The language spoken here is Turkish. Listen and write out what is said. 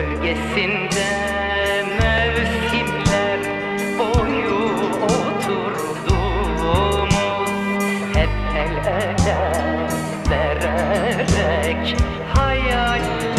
Gölgesinde mevsimler boyu oturduğumuz Hep el ele vererek hayal